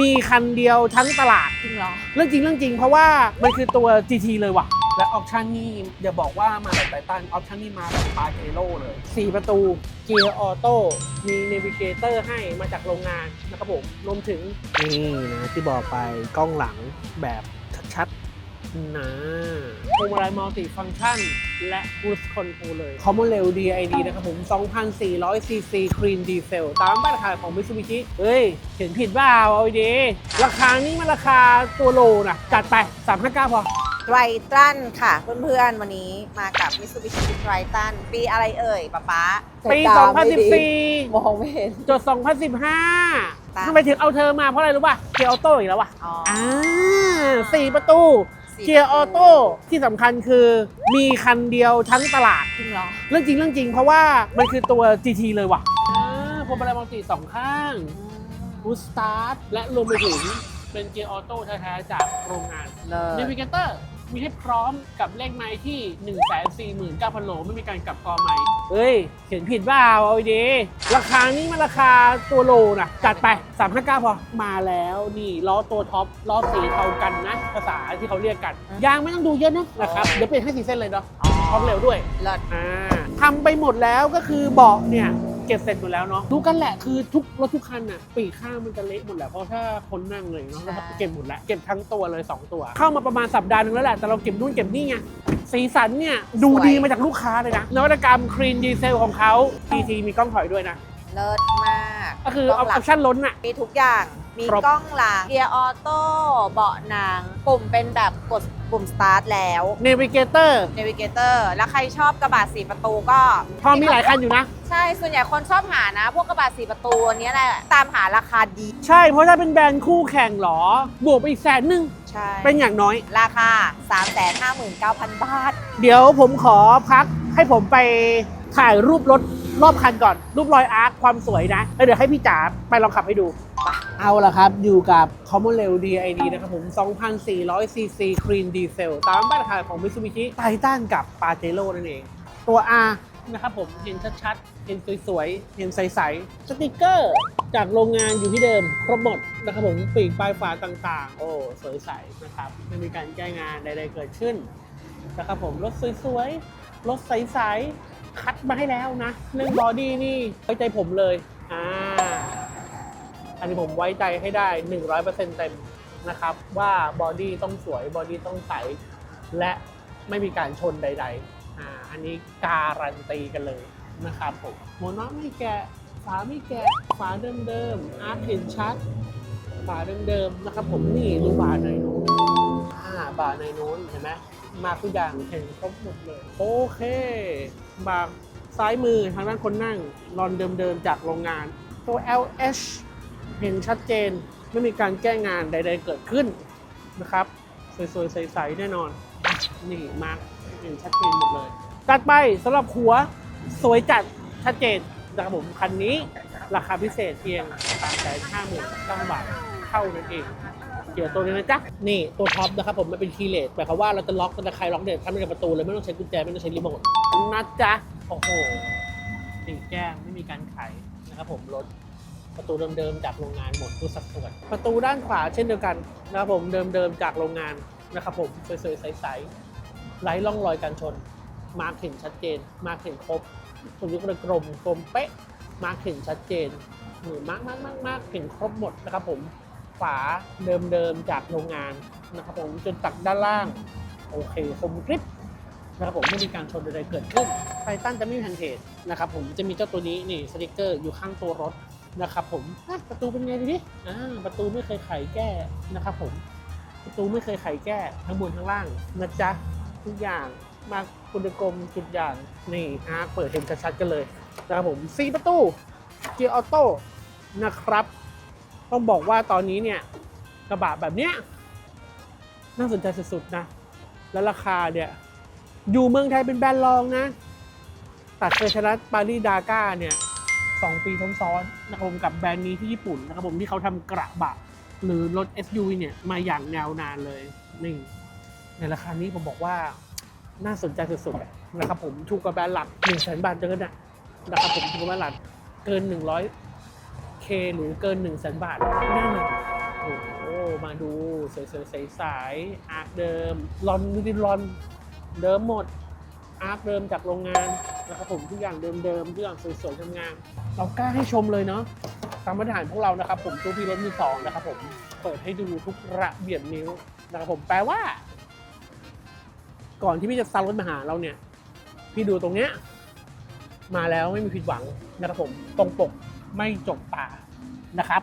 มีคันเดียวทั้งตลาด จริงเหรอ เรื่องจริงเรื่องจริงเพราะว่ามันคือตัว GT เลยว่ะ และออปชันนี่อย่าบอกว่ามาแบบไททันออปชันนี่มาแบบปาเจโร่เลย 4 ประตู เกียร์ออโต้มีเนวิเกเตอร์ให้มาจากโรงงานนะครับผมรวมถึงนี่นะที่บอกไปกล้องหลังแบบชัดๆ นะพวงมาลัยมัลติฟังก์ชัน และบูสต์คอนโทรเลยคอมมอนเรล DID นะครับผม 2,400 cc Clean Diesel ตามมาตรฐานของ Mitsubishi เฮ้ยเขียนผิดเปล่าเอาดีๆราคานี้มันราคาตัวโลนะ จัดไป 359 พอไตรตันค่ะ เพื่อนๆ วันนี้มากับ Mitsubishi ไตรตัน ปีอะไรเอ่ยป๊าป๊า ปี สายตาไม่ดี 2014 มองไม่เห็น จดตาม2015ทำไมถึงเอาเธอมาเพราะอะไรรู้ป่ะเกียร์ออโต้อีกแล้วว่ะอ๋ออ่าสี่ประตู สี่เกียร์ออโต้ที่สำคัญคือมีคันเดียวทั้งตลาด จริงเหรอเรื่องจริงเรื่องจริงเพราะว่ามันคือตัว GT เลยว่ะอ่าพวงมาลัยมัลติสองข้างบูสตาร์ทและรวมไปถึงเป็นเกียร์ออโต้แท้ๆจากโรงงานเลิ n นศ v ิเกเตอร์ มีให้พร้อมกับเลขไม้ที่ 149,000โลไม่มีการกลับกอไม้เฮ้ย เขียนผิดเปล่าเอาดีๆราคานี้มันราคาตัวโลนะจัดไป359พอ มาแล้วนี่ล้อตัวท็อปล้อสีเทากันนะ ภาษาที่เขาเรียกกัน ยางไม่ต้องดูเยอะนะนะครับ เดี๋ยวเปลี่ยนให้สีเส้นเลยเนาะอ๋อท็อปเร็วด้วยเลิศอ่าทำไปหมดแล้วก็คือเบาะเนี่ย เก็บเสร็จหมดแล้วเนาะรู้กันแหละคือทุกรถทุกคันน่ะปีกข้างมันจะเละหมดแหละเพราะถ้าคนนั่งเลยเนาะแล้วเก็บหมดแล้วเก็บทั้งตัวเลย 2 ตัว เข้ามาประมาณสัปดาห์หนึงแล้วแหละแต่เราเก็บนู่นเก็บนี่ไงสีสันเนี่ยดูดีมาจากลูกค้าเลยนะนวัตกรรมครีนดีเซลของเขา TT มีกล้องถอยด้วยนะ เลิศมากก็คืออล้องหลัปชั่นล้นอะ มีทุกอย่าง มีครบกล้องหลังเกียร์ออโต้เบาะหนังปุ่มเป็นแบบกดปุ่มสตาร์ทแล้วเนวิเกเตอร์เนวิเกเตอร์แล้วใครชอบกระบะสี่ประตูก็พอมีหลายคันอยู่นะ ใช่ ส่วนใหญ่คนชอบหานะ พวกกระบะสี่ประตูอันเนี้ยแหละตามหาราคาดี ใช่ เพราะถ้าเป็นแบรนด์คู่แข่งเหรอ บวกไปอีกแสนหนึ่งใช่ เป็นอย่างน้อยราคา 359,000 บาท เดี๋ยวผมขอพักให้ผมไปถ่ายรูปรถรอบคันก่อน รูปรอยอาร์คความสวยนะแล้วเดี๋ยวให้พี่จ๋าไปลองขับให้ดู เอาละครับ อยู่กับ Common Rail DID นะครับผม 2,400 cc Clean Diesel ตามมาตรฐานของ Mitsubishi Titan กับ Pajero นั่นเอง ตัว R นะครับผม เห็นชัดๆ เห็นสวยๆ เห็นใสๆ สติกเกอร์จากโรงงานอยู่ที่เดิม ครบหมดนะครับผม ปีกปลายฝาต่างๆ โอ้สวยใสนะครับไม่มีการแก้งานใดๆ เกิดขึ้นนะครับผม รถสวยๆ รถใสๆ คัดมาให้แล้วนะ เรื่องบอดี้นี่ไว้ใจผมเลย อ่า อันนี้ผมไว้ใจให้ได้ 100%เต็มนะครับ ว่าบอดี้ต้องสวยบอดี้ต้องใส และไม่มีการชนใด ๆ อ่า อันนี้การันตีกันเลยนะครับผมโมนอไม่แกะฝาไม่แกะฝาเดิมๆอาร์ตเห็นชัดฝาเดิมๆนะครับ ผมนี่ดูบาร์ในนู้นอ่าบาร์ในนู้นเห็นไหมมาทุกอย่างเห็นครบหมดเลยโอเค บาร์ซ้ายมือทางด้านคนนั่งรอนเดิมๆจากโรงงานตัว LH เห็นชัดเจนไม่มีการแก้งานใด ๆ เกิดขึ้นนะครับ สวยๆ ใสๆ แน่นอน นี่มาร์กเห็นชัดเจนหมดเลยตัดไปสำหรับหัวสวยจัดชัดเจนนะครับผมคันนี้ราคาพิเศษเพียง359,000บาทเท่านั้นเองเกี่ยวกับตัวนี้นะจ๊ะ นี่ตัวท็อปนะครับผมมันเป็นคีย์เลสหมายความว่าเราจะล็อกตะไคร้ล็อกเด็ดทำในประตูเลยไม่ต้องใช้กุญแจไม่ต้องใช้รีโมทนะจ๊ะ โอ้โหติดแก้มไม่มีการไขนะครับผมรถ ประตูเดิมๆจากโรงงานหมดทุกสัดส่วน ประตูด้านขวาเช่นเดียวกันนะครับผมเดิมๆจากโรงงานนะครับผมสวยๆใสๆไร้ร่องรอยการชน มาร์คเห็นชัดเจน มาร์คเห็นครบตรงนี้ก็เลยกลมกลมเป๊ะ มาร์คเห็นชัดเจนหรือมาร์คมาร์คมาร์คมาร์คเห็นครบหมดนะครับผมฝาเดิมๆจากโรงงานนะครับผมจนตักด้านล่างโอเคคมกริบนะครับผมไม่มีการชนใดๆเกิดขึ้นไททันจะไม่มีแผ่นเทจนะครับผมจะมีเจ้าตัวนี้นี่สติกเกอร์อยู่ข้างตัวรถ นะครับผมอะประตูเป็นไงดูดิอ่าประตูไม่เคยไขแก้นะครับผม ประตูไม่เคยไขแก้ทั้งบนทั้งล่างนะจ๊ะทุกอย่างมาคุณกลมจุดอย่างนี่อาร์คเปิดเห็นชัดๆกันเลยนะครับผมสีประตูเกียร์ออโต้นะครับ ต้องบอกว่าตอนนี้เนี่ยกระบะแบบเนี้ยน่าสนใจสุดๆนะ แล้วราคาเนี่ยอยู่เมืองไทยเป็นแบรนด์รองนะแต่เคยชนะปารีสดาก้าเนี่ย สองปีซ้อนๆนะครับผมกับแบรนด์นี้ที่ญี่ปุ่นนะครับผมที่เขาทำกระบะ หรือรถ SUV เนี่ยมาอย่างยาวนานเลยนี่ในราคานี้ผมบอกว่าน่าสนใจสุดๆนะครับผมถูกกว่าแบรนด์หลัก1 0 0 0 0แสนบาทเกินนะนะครับผมถูกกว่าแบรนด์หลักเกิน 100 K หรือเกิน 1 0 0 0 0แสนบาทแน่นอนโอ้โหสวยๆใสๆอาร์คเดิมลอนดูดิลอนเดิมหมดอาร์คเดิมจากโรงงานนะครับผมทุกอย่างเดิมๆทุกอย่างสวยๆงามๆ เรากล้าให้ชมเลยเนาะตามมาตรฐานพวกเรานะครับ ผมตู้พี่รถมือสองนะครับผมเปิดให้ดูทุกระเบียดนิ้วนะครับผมแปลว่า ก่อนที่พี่จะซัดรถมาหาเราเนี่ย พี่ดูตรงเนี้ยมาแล้วไม่มีผิดหวังนะครับผมตรงปกไม่จกตานะครับ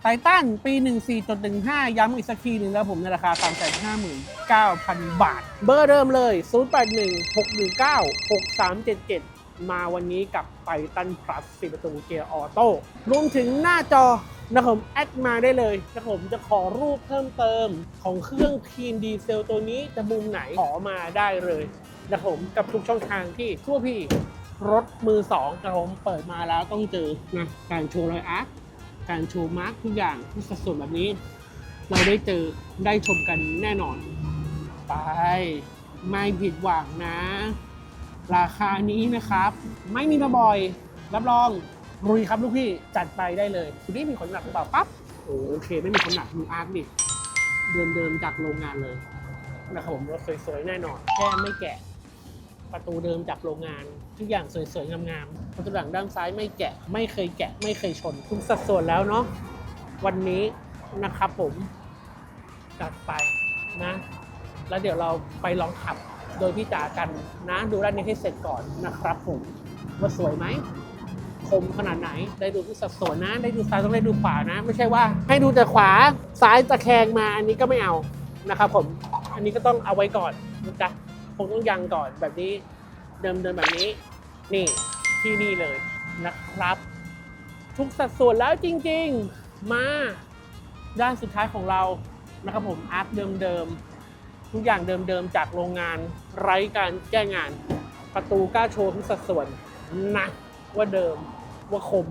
ไททันปี 14.15 ย้ำอีกสักทีหนึ่งแล้วผมในราคา 359,000 บาท เบอร์เดิมเลย 0816196377 มาวันนี้กับไททัน plus 4ประตูเกียร์ออโต้รวมถึงหน้าจอนะครับผมแอดมาได้เลยนะครับผมจะขอรูปเพิ่มเติมของเครื่องคีนดีเซลตัวนี้จะมุมไหนขอมาได้เลยนะครับผมกับทุกช่องทางที่ทั่วพี่รถมือสองนะครับผมเปิดมาแล้วต้องเจอนะการโชว์รอยอาร์คการโชว์มาร์กทุกอย่างที่สัดส่วนแบบนี้ เราได้เจอได้ชมกันแน่นอน ไป ไม่ผิดหวังนะ ราคานี้นะครับ ไม่มีมาบ่อย รับรองรุยครับลูกพี่จัดไปได้เลยคุณนี่มีขนหนักหรือเปล่าปั๊บโอเค ไม่มีขนหนักดูอาร์คดิเดิมๆจากโรงงานเลยนะครับผมรถสวยๆแน่นอนแค่ไม่แกะ ประตูเดิมจากโรงงาน ทุกอย่างสวยๆงามๆประตูหลังด้านซ้ายไม่แกะ ไม่เคยแกะ ไม่เคยชนทุกสัดส่วนแล้วเนาะวันนี้นะครับผมจัดไปนะ แล้วเดี๋ยวเราไปลองขับ โดยพี่จ๋ากันนะดูด้านนี้ให้เสร็จก่อนนะครับผมว่าสวยไหมคมขนาดไหน ได้ดูทุกสัดส่วนนะ ได้ดูซ้ายต้องได้ดูขวานะ ไม่ใช่ว่า ให้ดูแต่ขวาซ้ายตะแคงมาอันนี้ก็ไม่เอานะครับผมอันนี้ก็ต้องเอาไว้ก่อนนะจ๊ะคงต้องยังก่อนแบบนี้เดิมเดินแบบนี้ นี่ที่นี่เลยนะครับ ทุกสัดส่วนแล้วจริง ๆ มาด้านสุดท้ายของเรานะครับผมอาร์ตเดิมๆ ทุกอย่างเดิมๆจากโรงงานไร้การแก้งาน ประตูกล้าโชว์ทุกสัดส่วนนะว่าเดิมว่าคม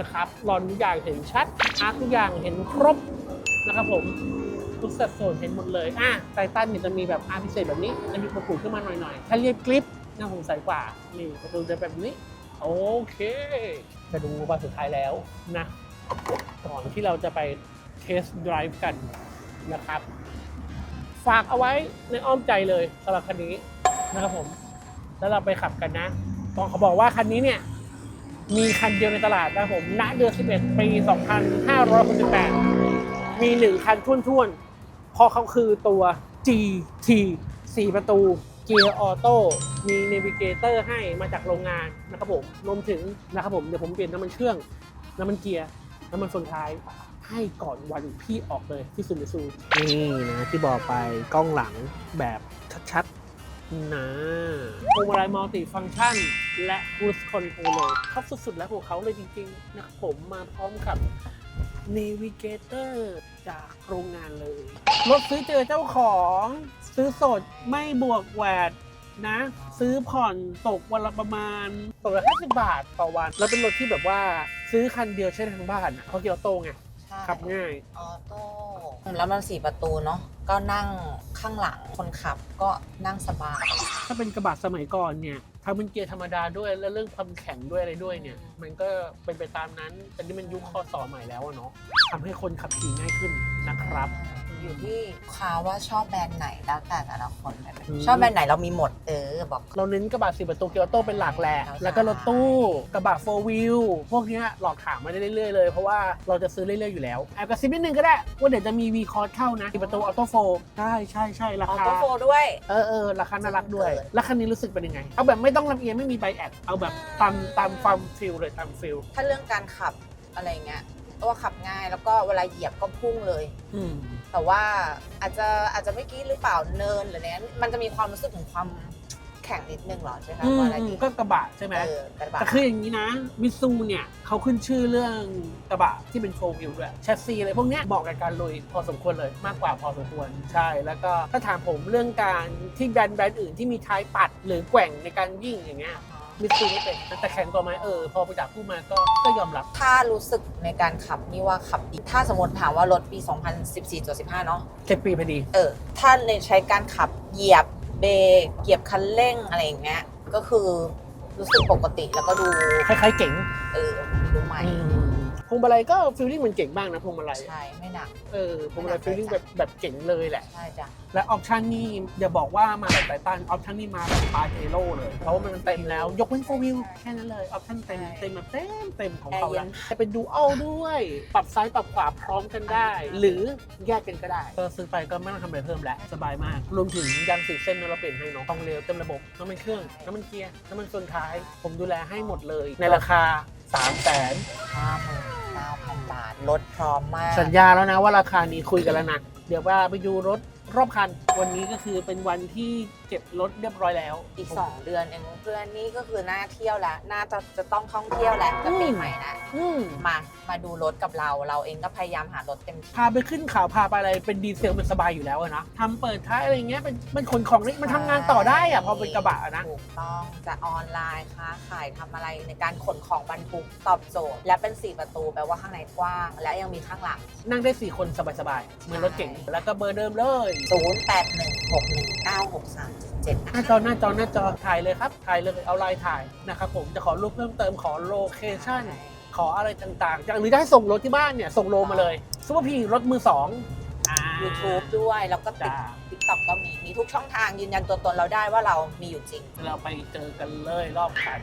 นะครับรอนทุกอย่างเห็นชัดอาร์ทุกอย่างเห็นครบนะครับผมทุกสัดส่วนเห็นหมดเลยอะไททันเนี่ยจะมีแบบอาร์พิเศษแบบนี้จะมีประกุขึ้นมาหน่อยๆ ถ้าเรียบคลิปน่าสงสัยกว่านี่ประตูจะแบบนี้ โอเค จะดูวันสุดท้ายแล้วนะก่อนที่เราจะไปเทสต์ไดรฟ์กันนะครับ ฝากเอาไว้ในอ้อมใจเลยสำหรับคันนี้นะครับผม แล้วเราไปขับกันนะต้องเขาบอกว่าคันนี้เนี่ย มีคันเดียวในตลาดนะครับผมณเดือน 11 ปี 2568 มีหนึ่งคันทุ่นๆพราะเขาคือตัว GT 4 ประตู เกียร์ออโต้มีเนวิเกเตอร์ให้มาจากโรงงานนะครับผมรวมถึงนะครับผม เดี๋ยวผมเปลี่ยนน้ำมันเครื่อง น้ำมันเกียร์ น้ำมันส่วนท้าย ให้ก่อนวันพี่ออกเลยที่ซูมิซูนี่นะที่บอกไปกล้องหลังแบบชัดๆนะพวงมาลัยมัลติฟังก์ชัน และ cruise control เลยครบสุดๆ แล้วของเขาเลยจริงๆนะครับผมมาพร้อมกับ Navigator จากโรงงานเลย รถซื้อเจอเจ้าของซื้อสดไม่บวกแหวดนะ ซื้อผ่อนตกวันละประมาณตกละห้าสิบบาทต่อวัน แล้วเป็นรถที่แบบว่าซื้อคันเดียวใช้ได้ทั้งบ้านอะเพราะเกียร์ออโต้ไงใช่ ขับง่าย ออโต้แล้วมันสี่ประตูเนาะก็นั่งข้างหลังคนขับก็นั่งสบาย ถ้าเป็นกระบะสมัยก่อนเนี่ยทำเป็นเกียร์ธรรมดาด้วยแล้วเรื่องความแข็งด้วยอะไรด้วยเนี่ย มันก็เป็นไปตามนั้นแต่นี่มันยุคคอสอใหม่แล้วอะเนาะทำให้คนขับขี่ง่ายขึ้นนะครับ อยู่ที่ลูกค้าว่าชอบแบรนด์ไหนแล้วแต่แต่ละคนแบบอืม ชอบแบรนด์ไหนเรามีหมดเออบอก เราเน้นกระบะสี่ประตูเกียร์ออโต้เป็นหลักแหละใช่แล้วก็รถตู้กระบะโฟวิลพวกเนี้ยหลอกถามมาได้เรื่อยๆเลย เพราะว่าเราจะซื้อเรื่อยๆอยู่แล้ว แอบกระซิบนิดนึงก็ได้ ว่าเดี๋ยวจะมีวีคอร์สเข้านะสี่ประตูออโต้โฟใช่ใช่ใช่ราออคา โต้โฟด้วย เออเออราคาน่ารักด้วยจริงเกินแล้วคันนี้รู้สึกเป็นยังไง เอาแบบไม่ต้องลำเอียงไม่มีใบแอดเอาแบบตามตามความฟิลเลยตามฟิลถ้าเรื่องการขับอะไรเงี้ยตัวขับง่ายแล้วก็เวลาเหยียบก็พุ่งเลย อืม แต่ว่าอาจจะอาจจะไม่กี้หรือเปล่าเนินหรือเนี้ยมันจะมีความรู้สึกถึงความแข็งนิดนึงเหรอใช่ไหมอืมว่าอะไรดีก็กระบะใช่ไหม เออกระบะแต่คืออย่างนี้นะมิซูเนี่ยเขาขึ้นชื่อเรื่องกระบะที่เป็นโฟวิลด้วยแชสซีอะไรพวกเนี้ยเหมาะกับการลุยพอสมควรเลยมากกว่าพอสมควรใช่ แล้วก็ถ้าถามผมเรื่องการที่แบรนด์แบรนด์อื่นที่มีท้ายปัดหรือแกว่งในการวิ่งอย่างเงี้ย มิซูไม่เป็นแต่แข็งกว่าไหมเออพอไปจากผู้มาก็ก็ยอมรับ ถ้ารู้สึกในการขับนี่ว่าขับดี ถ้าสมมติถามว่ารถปี 2014-15 เนาะ เจ็ดปีพอดี เออ ถ้าในใช้การขับเหยียบเบรกเหยียบคันเร่งอะไรอย่างเงี้ย ก็คือรู้สึกปกติแล้วก็ดูคล้ายๆเก๋ง เออดูใหม่ พวงมาลัยก็ฟีลลิ่งมันเก่งบ้างนะพวงมาลัยใช่ไม่หนัก เออพวงมาลัยฟีลลิ่งแบบแบบเก่งเลยแหละ ใช่จ้ะ และออปชันนี่อย่าบอกว่ามาแบบไตตันออปชันนี่มาแบบปาเจโร่เลย เพราะว่ามันเต็มแล้ว ยกเว้นโฟวิวแค่นั้นเลยออปชันเต็มเต็มแบบเต็มเต็มของเขาแล้วจะเป็นดูอัลด้วย ปรับซ้ายปรับขวาพร้อมกันได้ หรือแยกกันก็ได้ ก็ซื้อไปก็ไม่ต้องทำอะไรเพิ่มแล้วสบายมาก รวมถึงยางสีเส้นเราเปลี่ยนให้เนาะต้องเร็วเต็มระบบน้ำมันเครื่องน้ำมันเกียร์น้ำมันส่วนท้าย ผมดูแลให้หมดเลยในราคา 3 0 0 0 0 0ห้าหมื่นเก้าพันบาท รถพร้อมมาก สัญญาแล้วนะว่าราคานี้คุยกันแล้วนะ เดี๋ยวว่าไปดูรถ รอบคัน วันนี้ก็คือเป็นวันที่เก็บรถเรียบร้อยแล้วอีก 2 เดือนเองเพื่อนนี่ก็คือน่าเที่ยวแล้วน่าจะจะต้องท่องเที่ยวแล้วจะปีใหม่นะอืมมามาดูรถกับเราเราเองก็พยายามหารถเต็มที่ พาไปขึ้นเขาพาไปอะไรเป็นดีเซลมันสบายอยู่แล้วอะนะทำเปิดท้ายอะไรเงี้ยเป็นมันขนของได้มันทำงานต่อได้อะพอเป็นกระบะอะนะ ถูกต้องจะออนไลน์ค้าขายทำอะไรในการขนของบรรทุกตอบโจทย์ และเป็น 4 ประตูแปลว่าข้างในกว้าง และยังมีข้างหลัง นั่งได้ 4 คนสบายๆ เหมือนรถเก๋งแล้วก็เบอร์เดิมเลย0 8 1 6 1 9 6 3 7หน้าจอหน้าจอหน้าจอถ่ายเลยครับ ถ่ายเลยเอาไลน์ถ่ายนะครับผมจะขอรูปเพิ่มเติมขอโลเคชั่นขออะไรต่างๆ จากหรือได้ส่งรถที่บ้านเนี่ย ส่งโลมาเลยซูเปอร์พีรถมือสองอ่ายูทูบด้วย แล้วก็ติดจ้า ติ๊กต็อกก็มี มีทุกช่องทางยืนยันตัวตนเราได้ว่าเรามีอยู่จริง เราไปเจอกันเลยรอบคัน